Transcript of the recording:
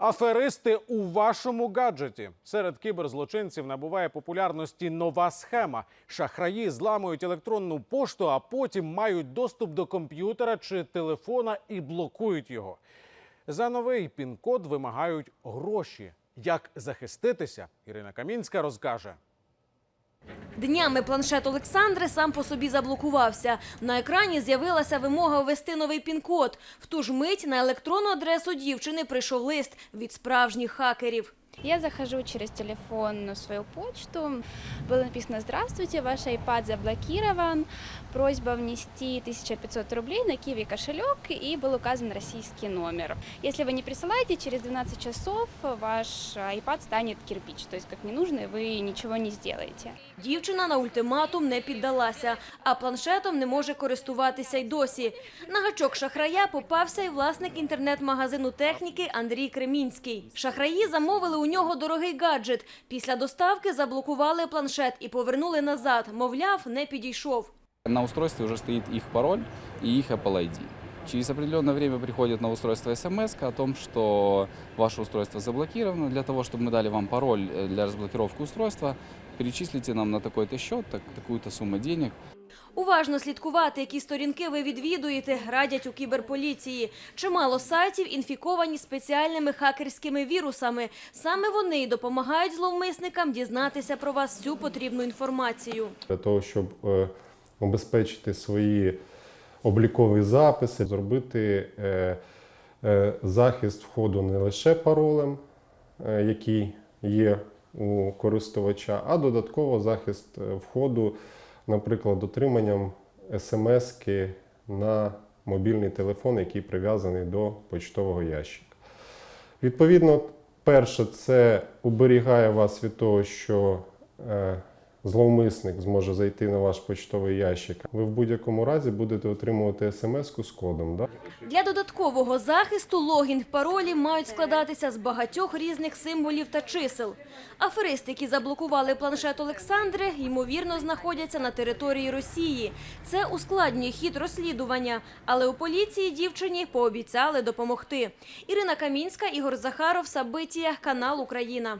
Аферисти у вашому гаджеті серед кіберзлочинців набуває популярності нова схема. Шахраї зламують електронну пошту, а потім мають доступ до комп'ютера чи телефона і блокують його. За новий пін-код вимагають гроші. Як захиститися? Ірина Камінська розкаже. Днями планшет Олександри сам по собі заблокувався. На екрані з'явилася вимога ввести новий пін-код. В ту ж мить на електронну адресу дівчини прийшов лист від справжніх хакерів. Я захожу через телефон на свою почту. Было написано «Здравствуйте, ваш iPad заблокирован. Просьба внести 1500 рублей на Киви кошелек» и был указан российский номер. Если вы не присылаете, через 12 часов ваш iPad станет кирпич. То есть как не нужно, вы ничего не сделаете. Дівчина на ультиматум не піддалася, а планшетом не може користуватися й досі. На гачок шахрая попався й власник інтернет-магазину техніки Андрій Кремінський. Шахраї замовили у нього дорогий гаджет. Після доставки заблокували планшет і повернули назад. Мовляв, не підійшов. На устройстві вже стоїть їх пароль і їх Apple ID. Через определенное время приходит на устройство смс о том, что ваше устройство заблокировано. Для того, чтобы мы дали вам пароль э, для разблокировки устройства, перечислите нам на такой-то счет так, такую-то сумму денег. Уважно слідкувати, які сторінки ви відвідуєте, радять у кіберполіції. Чимало сайтів інфіковані спеціальними хакерськими вірусами. Саме вони й допомагають зловмисникам дізнатися про вас всю потрібну інформацію. для того, щоб е, обезпечити свої облікові записи, зробити е, е, захист входу не лише паролем, е, який є у користувача, а додатково захист входу, наприклад, отриманням смс-ки на мобільний телефон, який прив'язаний до почтового ящика. Відповідно, перше, це уберігає вас від того, що зловмисник зможе зайти на ваш почтовий ящик. Ви в будь-якому разі будете отримувати смс-ку з кодом. Да? Для додаткового захисту логін паролі мають складатися з багатьох різних символів та чисел. Аферисти, які заблокували планшет Олександри, ймовірно, знаходяться на території Росії. Це ускладнює хід розслідування, але у поліції дівчині пообіцяли допомогти. Ірина Камінська, Ігор Захаров, Сабитія, канал Україна.